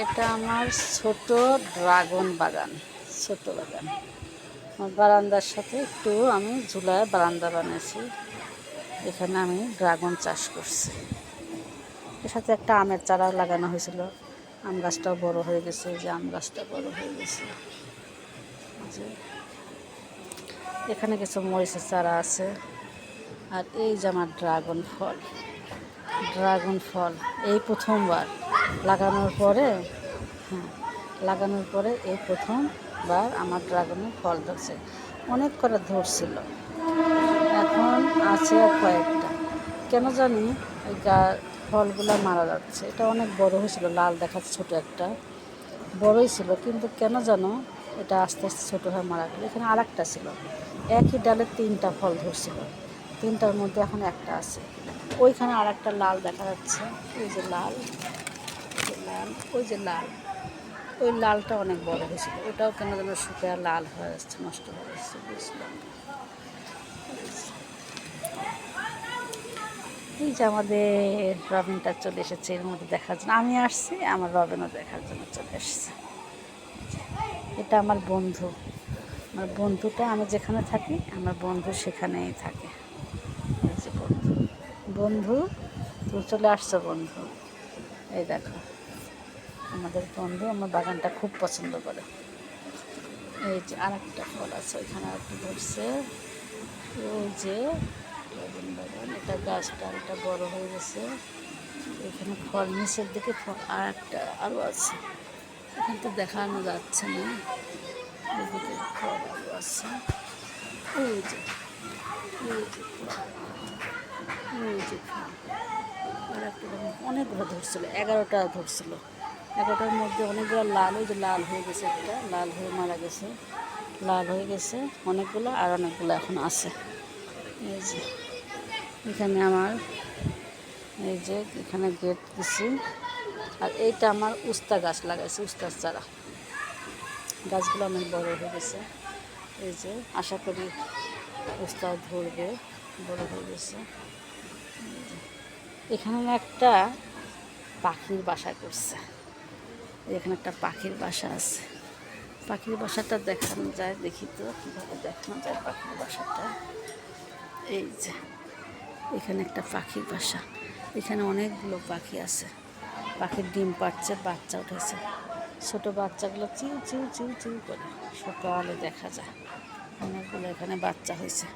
এটা আমার ছোট ড্রাগন বাগান, ছোট বাগান। আমার বারান্দার সাথে একটু আমি ঝুলায় বারান্দা বানিয়েছি। এখানে আমি ড্রাগন চাষ করছি। এর সাথে একটা আমের চারা লাগানো হয়েছিল। আম গাছটাও বড় হয়ে গেছে যে আম গাছটা বড় হয়ে গেছে। এখানে কিছু মরিচের চারা আছে। আর এই যে আমার ড্রাগন ফল ড্রাগন ফল, এই প্রথমবার। লাগানোর পরে হ্যাঁ লাগানোর পরে এই প্রথমবার আমার ড্রাগনের ফল ধরছে। অনেক করে ধরছিল। এখন আছে কয়েকটা। কেন জানি ওই গা, ফলগুলো মারা যাচ্ছে। এটা অনেক বড় হয়েছিল, লাল দেখাচ্ছে ছোটো একটা। বড়ই ছিল, কিন্তু কেন যেন এটা আস্তে আস্তে ছোটো হয়ে মারা গেল। এখানে আর একটা ছিল। একই ডালে তিনটা ফল ধরছিল। তিনটার মধ্যে এখন একটা আছে। ওইখানে আর একটা লাল দেখা যাচ্ছে। এই যে লাল। লাল, ওই যে লাল। ওই লালটা অনেক বড় হয়েছিল। ওটাও কেন যেন শুকিয়ে লাল হয়ে যাচ্ছে নষ্ট হয়ে যাচ্ছে বুঝলাম। এই যে আমাদের রবিনটা চলে এসেছে, এর মধ্যে দেখার জন্য। আমি আসছি, আমার রবিনও দেখার জন্য চলে এসেছে। এটা আমার বন্ধু। আমার বন্ধুটা, আমি যেখানে থাকি, আমার বন্ধু সেখানেই থাকে। বন্ধু। বন্ধু, তুমি চলে আসছো বন্ধু। এই দেখো। আমাদের বন্ধু আমার বাগানটা খুব পছন্দ করে। এই যে আর একটা ফল আছে ওইখানে আর একটু ধরছে। ওই যে বাগান এটা গাছটা একটা বড় হয়ে গেছে। এখানে ফল, নিচের দিকে ফল আর একটা আরও আছে। এখান তো দেখানো যাচ্ছে না, এদিকে ফল আরও আছে। যে ওই যে ওই যে ফল। আর একটা অনেকগুলো ধরছিল, এগারোটা ধরছিল। এগারোটার মধ্যে অনেকগুলো লাল, ওই যে লাল হয়ে গেছে একটা, লাল হয়ে মারা গেছে। লাল হয়ে গেছে অনেকগুলো আর অনেকগুলো এখন আছে। এই যে, এখানে আমার, এই যে এখানে গেট দিছি। আর এইটা আমার উস্তা গাছ লাগাইছে, উস্তার চারা। গাছগুলো অনেক বড় হয়ে গেছে। এই যে, আশা করি উস্তা ধরবে, বড় হয়ে গেছে। এখানে একটা পাখির বাসা করছে। এখানে একটা পাখির বাসা আছে। পাখির বাসাটা দেখানো যায়, দেখি তো, কীভাবে দেখানো যায় পাখির বাসাটা। এই যে, এখানে একটা পাখির বাসা। এখানে অনেকগুলো পাখি আছে। পাখির ডিম পাচ্ছে বাচ্চা উঠেছে। ছোট বাচ্চাগুলো চিউ চিউ চিউ চিউ করে সকালে দেখা যায়। অনেকগুলো এখানে বাচ্চা হয়েছে।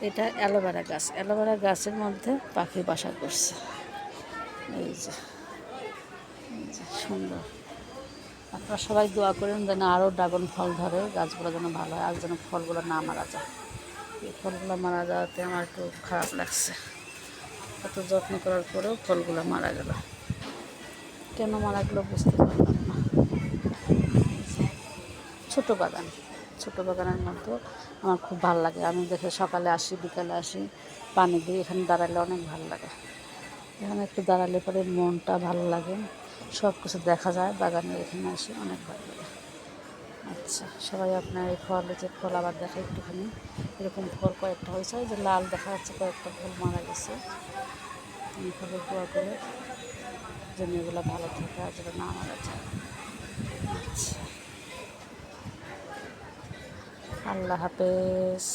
এটা অ্যালোভেরা গাছ। অ্যালোভেরা গাছের মধ্যে পাখি বাসা করছে। এই যে এই যে, সুন্দর। আপনারা সবাই দোয়া করেন যেন আরও ড্রাগন ফল ধরে, গাছগুলো যেন ভালো হয়, আর যেন ফলগুলো না মারা যায়। এই ফলগুলো মারা যাওয়াতে আমার একটু খারাপ লাগছে। এত যত্ন করার পরেও ফলগুলো মারা গেল। কেন মারা গেলো বুঝতে পারলাম না। ছোট বাগান, ছোট বাগানের মধ্যে আমার খুব ভালো লাগে। আমি দেখে সকালে আসি, বিকালে আসি, পানি দিই এখানে দাঁড়ালে অনেক ভালো লাগে। এখানে একটু দাঁড়ালে পরে মনটা ভালো লাগে। সব কিছু দেখা যায়, বাগানের এখানে আসি অনেক ভালো লাগে। আচ্ছা সবাই আপনার এই ফল যে ফল আবার দেখে একটুখানি। এরকম ফল কয়েকটা হয়েছে যে লাল দেখা যাচ্ছে, কয়েকটা ফল মারা গেছে। এই ফলের দোয়া করে যেন এগুলো ভালো থাকে আর যেন না মারা যায়। আচ্ছা। আল্লাহ হাফেজ।